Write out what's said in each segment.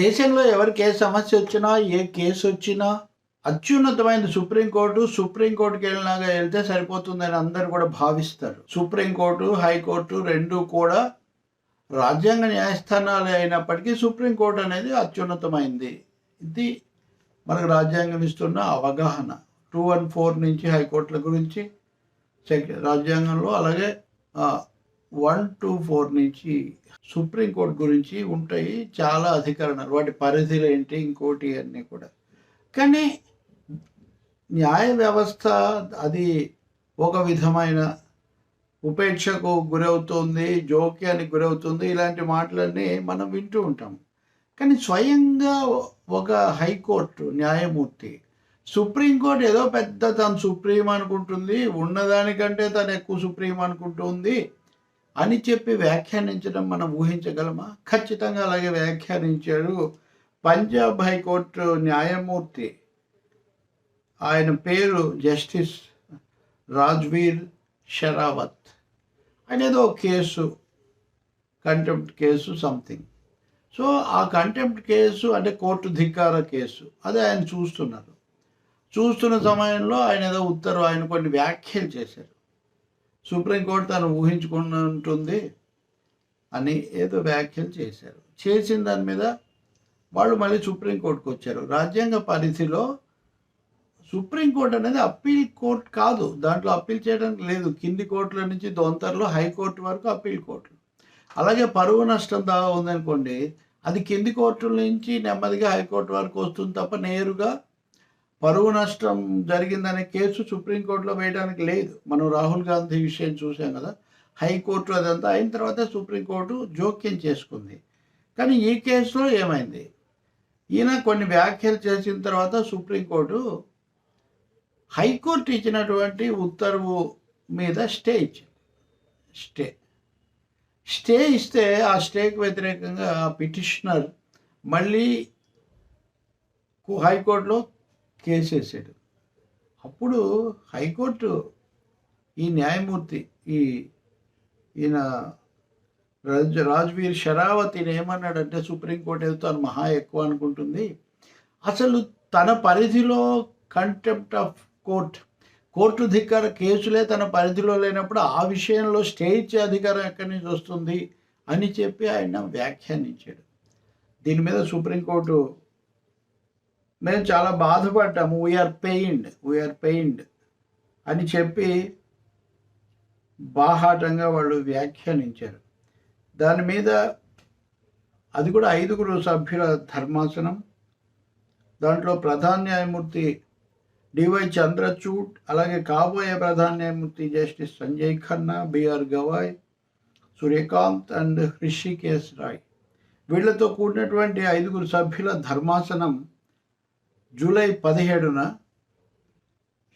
దేశంలో ఎవరికి ఏ సమస్య వచ్చినా ఏ కేసు వచ్చినా అత్యున్నతమైన సుప్రీంకోర్టు సుప్రీంకోర్టుకి వెళ్ళినాగా వెళ్తే సరిపోతుందని అందరు కూడా భావిస్తారు. సుప్రీంకోర్టు హైకోర్టు రెండు కూడా రాజ్యాంగ న్యాయస్థానాలు అయినప్పటికీ సుప్రీంకోర్టు అనేది అత్యున్నతమైంది. ఇది మనకు రాజ్యాంగం ఇస్తున్న అవగాహన. టూ వన్ ఫోర్ నుంచి హైకోర్టుల గురించి రాజ్యాంగంలో అలాగే వన్ టూ ఫోర్ నుంచి సుప్రీంకోర్టు గురించి ఉంటాయి చాలా అధికరణలు. వాటి పరిధిలు ఏంటి ఇంకోటి అన్నీ కూడా. కానీ న్యాయ వ్యవస్థ అది ఒక విధమైన ఉపేక్షకు గురవుతుంది జోక్యానికి గురవుతుంది ఇలాంటి మాటలన్నీ మనం వింటూ ఉంటాం కానీ స్వయంగా ఒక హైకోర్టు న్యాయమూర్తి సుప్రీంకోర్టు ఏదో పెద్ద తను సుప్రీం అనుకుంటుంది ఉన్నదానికంటే తను ఎక్కువ సుప్రీం అనుకుంటుంది అని చెప్పి వ్యాఖ్యానించడం మనం ఊహించగలమా? ఖచ్చితంగా అలాగే వ్యాఖ్యానించాడు పంజాబ్ హైకోర్టు న్యాయమూర్తి. ఆయన పేరు జస్టిస్ రాజ్వీర్ షరావత్. ఆయన ఏదో case contempt case something so ఆ కంటెంప్ట్ కేసు అంటే కోర్టు ధిక్కార కేసు. అదే ఆయన చూస్తున్నారు. చూస్తున్న సమయంలో ఆయన ఏదో ఉత్తర్వు ఆయన కొన్ని వ్యాఖ్యలు చేశారు. సుప్రీంకోర్టు తను ఊహించుకుని ఉంటుంది అని ఏదో వ్యాఖ్యలు చేశారు. చేసిన దాని మీద వాళ్ళు మళ్ళీ సుప్రీంకోర్టుకు వచ్చారు. రాజ్యాంగ పరిధిలో సుప్రీంకోర్టు అనేది అప్పీల్ కోర్టు కాదు. దాంట్లో అప్పీల్ చేయడానికి లేదు. కింది కోర్టుల నుంచి దొంతరలో హైకోర్టు వరకు అప్పీల్ కోర్టులు అలాగే పరువు నష్టం దావా ఉందనుకోండి అది కింది కోర్టుల నుంచి నెమ్మదిగా హైకోర్టు వరకు వస్తుంది తప్ప నేరుగా పరువు నష్టం జరిగిందనే కేసు సుప్రీంకోర్టులో వేయడానికి లేదు. మనం రాహుల్ గాంధీ విషయం చూసాం కదా. హైకోర్టు అదంతా అయిన తర్వాత సుప్రీంకోర్టు జోక్యం చేసుకుంది. కానీ ఈ కేసులో ఏమైంది? ఈయన కొన్ని వ్యాఖ్యలు చేసిన తర్వాత సుప్రీంకోర్టు హైకోర్టు ఇచ్చినటువంటి ఉత్తర్వు మీద స్టే ఇచ్చింది. స్టే. స్టే ఇస్తే ఆ స్టేకి వ్యతిరేకంగా ఆ పిటిషనర్ మళ్ళీ హైకోర్టులో కేసు వేసాడు. అప్పుడు హైకోర్టు ఈ న్యాయమూర్తి ఈ ఈయన రాజ్ రాజ్వీర్ షరావత్ ఈయన ఏమన్నాడంటే సుప్రీంకోర్టు ఏదో తను మహా ఎక్కువ అనుకుంటుంది. అసలు తన పరిధిలో కంటెంప్ట్ ఆఫ్ కోర్ట్ కోర్టు ధిక్కార కేసులే తన పరిధిలో లేనప్పుడు ఆ విషయంలో స్టే ఇచ్చే అధికారం ఎక్కడి నుంచి వస్తుంది అని చెప్పి ఆయన వ్యాఖ్యానించాడు. దీని మీద సుప్రీంకోర్టు మేము చాలా బాధపడ్డాము. We are pained we are pained అని చెప్పి బాహాటంగా వాళ్ళు వ్యాఖ్యానించారు. దాని మీద అది కూడా ఐదుగురు సభ్యుల ధర్మాసనం. దాంట్లో ప్రధాన న్యాయమూర్తి డివై చంద్రచూడ్ అలాగే కాబోయే ప్రధాన న్యాయమూర్తి justice Sanjay Khanna BR Gavai Suryakant and Hrishikesh Roy. వీళ్ళతో కూడినటువంటి ఐదుగురు సభ్యుల ధర్మాసనం జూలై పదిహేడున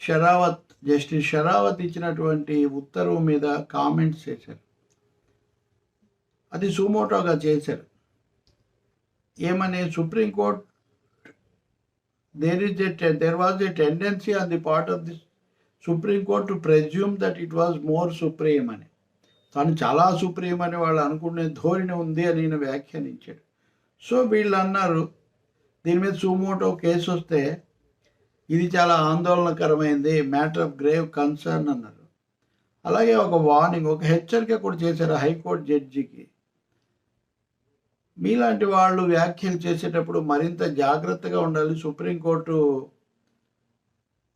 షరావత్ జస్టిస్ షరావత్ ఇచ్చినటువంటి ఉత్తర్వు మీద కామెంట్స్ చేశారు. అది సుమోటోగా చేశారు. ఏమని supreme court there is a te- was a tendency on the part of the supreme court to presume that it was more supreme అని. తను చాలా సుప్రీం అని వాళ్ళు అనుకునే ధోరణి ఉంది అని నేను వ్యాఖ్యానించాడు. సో వీళ్ళు అన్నారు దీని మీద సుమోటో కేసు వస్తే ఇది చాలా ఆందోళనకరమైంది మ్యాటర్ ఆఫ్ గ్రేవ్ కన్సర్న్ అన్నారు. అలాగే ఒక వార్నింగ్ ఒక హెచ్చరిక కూడా చేశారు హైకోర్టు జడ్జికి. మీలాంటి వాళ్ళు వ్యాఖ్యలు చేసేటప్పుడు మరింత జాగ్రత్తగా ఉండాలి. సుప్రీంకోర్టు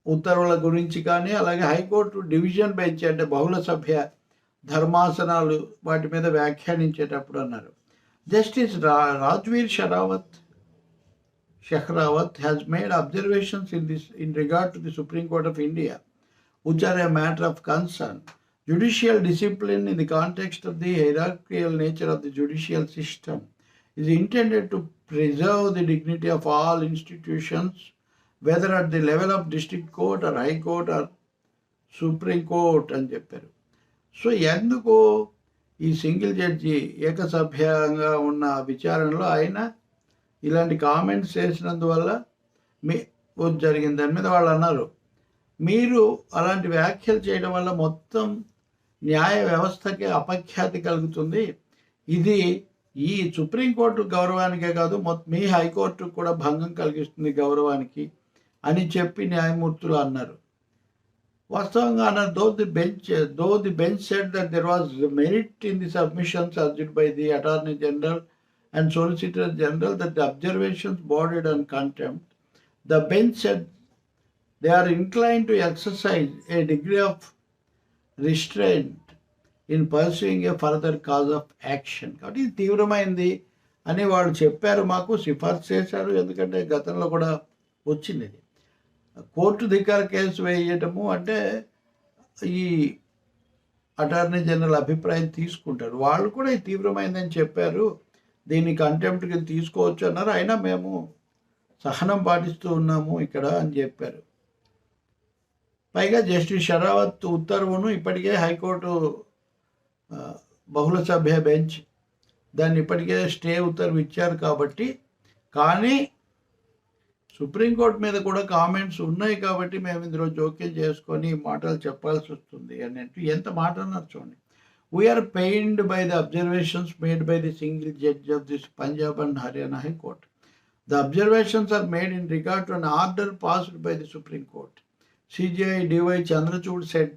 ఉత్తర్వుల గురించి కానీ అలాగే హైకోర్టు డివిజన్ బెంచ్ అంటే బహుళ సభ్య ధర్మాసనాలు వాటి మీద వ్యాఖ్యానించేటప్పుడు అన్నారు. జస్టిస్ రా Rajveer Sherawat Sehrawat has made observations in this in regard to the supreme court of India which are a matter of concern. Judicial discipline in the context of the hierarchical nature of the judicial system is intended to preserve the dignity of all institutions, whether at the level of district court or high court or supreme court అని చెప్పారు so ఎందుకు ఈ single judge ఏకసభ్యంగా ఉన్న విచారణలో ఆయన ఇలాంటి comments చేసినందువల్ల మీ జరిగిన దాని మీద వాళ్ళు అన్నారు. మీరు అలాంటి వ్యాఖ్యలు చేయడం వల్ల మొత్తం న్యాయ వ్యవస్థకి అపఖ్యాతి కలుగుతుంది. ఇది ఈ సుప్రీంకోర్టు గౌరవానికే కాదు మీ హైకోర్టు కూడా భంగం కలిగిస్తుంది గౌరవానికి అని చెప్పి న్యాయమూర్తులు అన్నారు. వాస్తవంగా అన్నారు though the bench though the bench said that there was merit in the submission subject by the attorney general and Solicitor general that the observations bordered and contempt, the bench said they are inclined to exercise a degree of restraint in pursuing a further course of action కాబట్టి ఇది తీవ్రమైంది అని వాళ్ళు చెప్పారు. మాకు సిఫార్సు చేశారు. ఎందుకంటే గతంలో కూడా వచ్చింది ఇది. కోర్టు ధిక్కార కేసు వేయటము అంటే ఈ అటార్నీ జనరల్ అభిప్రాయం తీసుకుంటారు. వాళ్ళు కూడా ఇది తీవ్రమైందని చెప్పారు. దీన్ని కంటెంప్ట్కి తీసుకోవచ్చు అన్నారు. అయినా మేము సహనం పాటిస్తూ ఉన్నాము ఇక్కడ అని చెప్పారు. పైగా జస్టిస్ షరావత్ ఉత్తర్వును ఇప్పటికే హైకోర్టు బహుళ సభ్య బెంచ్ దాన్ని ఇప్పటికే స్టే ఉత్తర్వు ఇచ్చారు కాబట్టి కానీ సుప్రీంకోర్టు మీద కూడా కామెంట్స్ ఉన్నాయి కాబట్టి మేము ఇందులో జోక్యం చేసుకొని మాటలు చెప్పాల్సి వస్తుంది అన్నట్టు. ఎంత మాట అన్నారు చూడండి. We are pained by the observations made by the single judge of this Punjab and Haryana high court the observations are made in regard to an order passed by the supreme court CJI DY Chandrachud said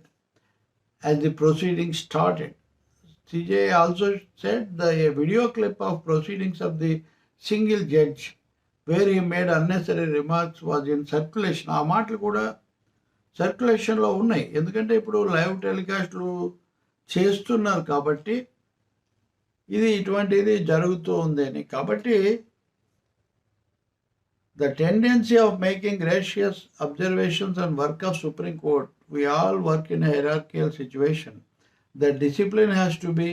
as the proceeding started CJI also said the video clip of proceedings of the single judge where you made unnecessary remarks was in circulation ఆ మాటలు కూడా సర్క్యులేషన్లో ఉన్నాయి. ఎందుకంటే ఇప్పుడు live టెలికాస్ట్లు చేస్తున్నారు కాబట్టి ఇది ఇటువంటిది జరుగుతూ ఉంది అని కాబట్టి the tendency of making gracious observations and work of supreme court we all work in hierarchical situation the discipline has to be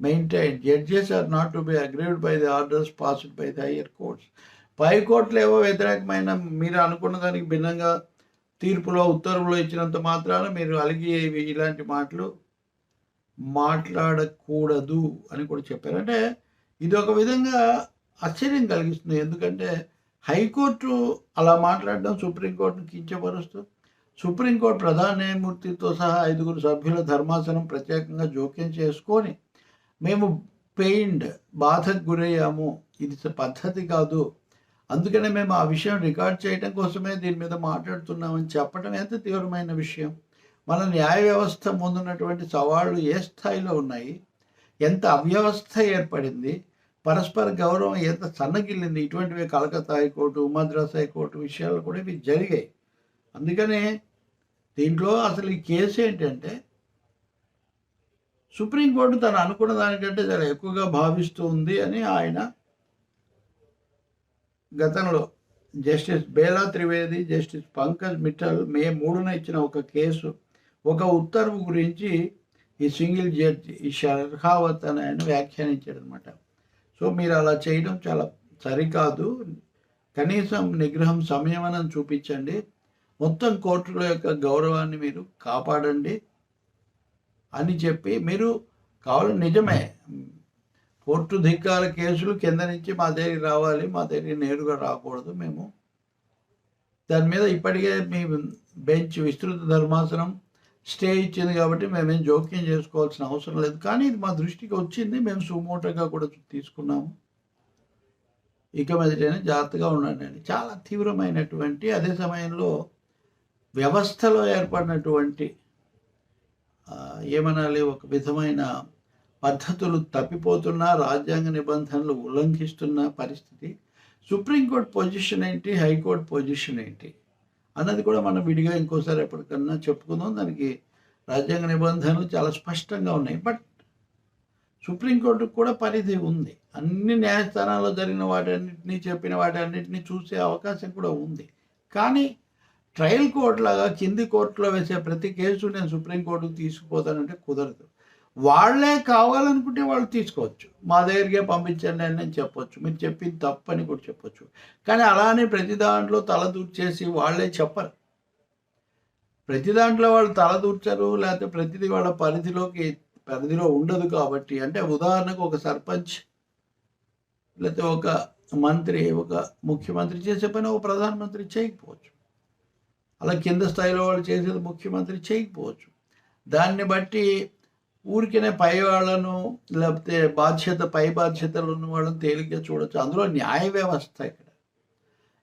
maintain judges are not to be agreed by the orders passed by the higher courts పై కోర్టులు ఏవో వ్యతిరేకమైన మీరు అనుకున్న దానికి భిన్నంగా తీర్పులో ఉత్తర్వులు ఇచ్చినంత మాత్రాన మీరు అలిగి ఇలాంటి మాటలు మాట్లాడకూడదు అని కూడా చెప్పారు. అంటే ఇది ఒక విధంగా ఆశ్చర్యం కలిగిస్తుంది. ఎందుకంటే హైకోర్టు అలా మాట్లాడడం సుప్రీంకోర్టును కించపరుస్తూ సుప్రీంకోర్టు ప్రధాన న్యాయమూర్తితో సహా ఐదుగురు సభ్యుల ధర్మాసనం ప్రత్యేకంగా జోక్యం చేసుకొని మేము పెయిన్డ్ బాధకు గురయ్యాము. ఇది పద్ధతి కాదు. అందుకనే మేము ఆ విషయం రికార్డ్ చేయడం కోసమే దీని మీద మాట్లాడుతున్నామని చెప్పడం ఎంత తీవ్రమైన విషయం? మన న్యాయ వ్యవస్థ ముందున్నటువంటి సవాళ్ళు ఏ స్థాయిలో ఉన్నాయి? ఎంత అవ్యవస్థ ఏర్పడింది? పరస్పర గౌరవం ఎంత సన్నగిల్లింది? ఇటువంటివి కలకత్తా హైకోర్టు మద్రాస్ హైకోర్టు విషయాలు కూడా ఇవి జరిగాయి. అందుకనే దీంట్లో అసలు ఈ కేసు ఏంటంటే సుప్రీంకోర్టు తను అనుకున్న దానికంటే చాలా ఎక్కువగా భావిస్తూ ఉంది అని ఆయన గతంలో justice Bela Trivedi justice Pankaj Mithal May మూడున ఇచ్చిన ఒక కేసు ఒక ఉత్తర్వు గురించి ఈ సింగిల్ జడ్జి ఈ షర్హావత్ అని ఆయన వ్యాఖ్యానించాడు అనమాట సో మీరు అలా చేయడం చాలా సరికాదు. కనీసం నిగ్రహం సంయమనం చూపించండి. మొత్తం కోర్టుల యొక్క గౌరవాన్ని మీరు కాపాడండి అని చెప్పి మీరు కావాలి నిజమే. కోర్టు ధిక్కాల కేసులు కింద నుంచి మా దగ్గరికి రావాలి మా దగ్గరికి నేరుగా రాకూడదు మేము. దాని మీద ఇప్పటికే మీ బెంచ్ విస్తృత ధర్మాసనం స్టే ఇచ్చింది కాబట్టి మేమేం జోక్యం చేసుకోవాల్సిన అవసరం లేదు. కానీ ఇది మా దృష్టికి వచ్చింది. మేము సుమోటోగా కూడా తీసుకున్నాము. ఇక మీదటైనా జాగ్రత్తగా ఉండండి అని చాలా తీవ్రమైనటువంటి అదే సమయంలో వ్యవస్థలో ఏర్పడినటువంటి ఏమనాలి ఒక విధమైన పద్ధతులు తప్పిపోతున్న రాజ్యాంగ నిబంధనలు ఉల్లంఘిస్తున్న పరిస్థితి. సుప్రీంకోర్టు పొజిషన్ ఏంటి? హైకోర్టు పొజిషన్ ఏంటి? అన్నది కూడా మనం విడిగా ఇంకోసారి ఎప్పటికన్నా చెప్పుకుందాం. దానికి రాజ్యాంగ నిబంధనలు చాలా స్పష్టంగా ఉన్నాయి. బట్ సుప్రీంకోర్టుకు కూడా పరిధి ఉంది. అన్ని న్యాయస్థానాల్లో జరిగిన వాటన్నిటినీ చెప్పిన వాటన్నింటినీ చూసే అవకాశం కూడా ఉంది. కానీ ట్రయల్ కోర్టు లాగా కింది కోర్టులో వేసే ప్రతి కేసు నేను సుప్రీంకోర్టుకు తీసుకుపోతానంటే కుదరదు. వాళ్ళే కావాలనుకుంటే వాళ్ళు తీసుకోవచ్చు. మా దగ్గరికే పంపించండి అని నేను చెప్పొచ్చు. మీరు చెప్పింది తప్పని కూడా చెప్పొచ్చు. కానీ అలానే ప్రతి దాంట్లో తలదూర్చేసి వాళ్ళే చెప్పరు. ప్రతి దాంట్లో వాళ్ళు తలదూర్చరు లేకపోతే ప్రతిదీ వాళ్ళ పరిధిలోకి పరిధిలో ఉండదు కాబట్టి. అంటే ఉదాహరణకు ఒక సర్పంచ్ లేకపోతే ఒక మంత్రి ఒక ముఖ్యమంత్రి చేసే పని ఒక ప్రధానమంత్రి చేయకపోవచ్చు. అలా కింద స్థాయిలో వాళ్ళు చేసేది ముఖ్యమంత్రి చేయకపోవచ్చు. దాన్ని బట్టి ఊరికనే పై వాళ్ళను లేకపోతే బాధ్యత పై బాధ్యతలు ఉన్న వాళ్ళని తేలిగ్గా చూడొచ్చు. అందులో న్యాయ వ్యవస్థ ఇక్కడ.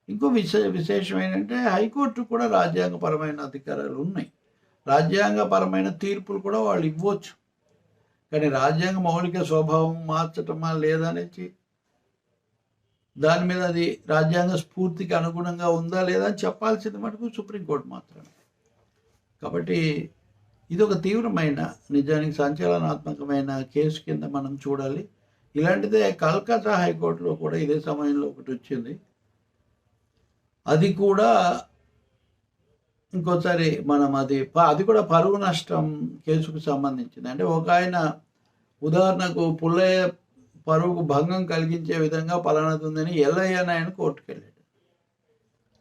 ఇంకో విశే విశేషం ఏంటంటే హైకోర్టు కూడా రాజ్యాంగపరమైన అధికారాలు ఉన్నాయి. రాజ్యాంగపరమైన తీర్పులు కూడా వాళ్ళు ఇవ్వచ్చు. కానీ రాజ్యాంగ మౌలిక స్వభావం మార్చటమా లేదనేసి దాని మీద అది రాజ్యాంగ స్ఫూర్తికి అనుగుణంగా ఉందా లేదా అని చెప్పాల్సింది మటుకు సుప్రీంకోర్టు మాత్రమే. కాబట్టి ఇది ఒక తీవ్రమైన నిజానికి సంచలనాత్మకమైన కేసు కింద మనం చూడాలి. ఇలాంటిదే కల్కత్తా హైకోర్టులో కూడా ఇదే సమయంలో ఒకటి వచ్చింది. అది కూడా ఇంకోసారి మనం అది ప- అది కూడా పరువు నష్టం కేసుకు సంబంధించింది. అంటే ఒక ఆయన ఉదాహరణకు పుల్లయ్య పరువుకు భంగం కలిగించే విధంగా పలానాది ఉందని ఎల్లయ్య అని ఆయన కోర్టుకు వెళ్ళాడు.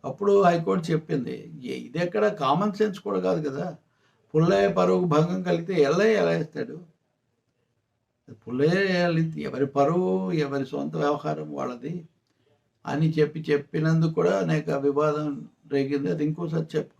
అప్పుడు హైకోర్టు చెప్పింది ఇది ఎక్కడ కామన్ సెన్స్ కూడా కాదు కదా. పుల్లయ్య పరువుకు భంగం కలిగితే ఎల్లయ్య ఎలా వేస్తాడు పుల్లయ్య ఎవరి పరువు ఎవరి సొంత వ్యవహారం వాళ్ళది అని చెప్పి చెప్పినందుకు కూడా అనేక వివాదం రేగింది. అది ఇంకోసారి చెప్పుకుందాం.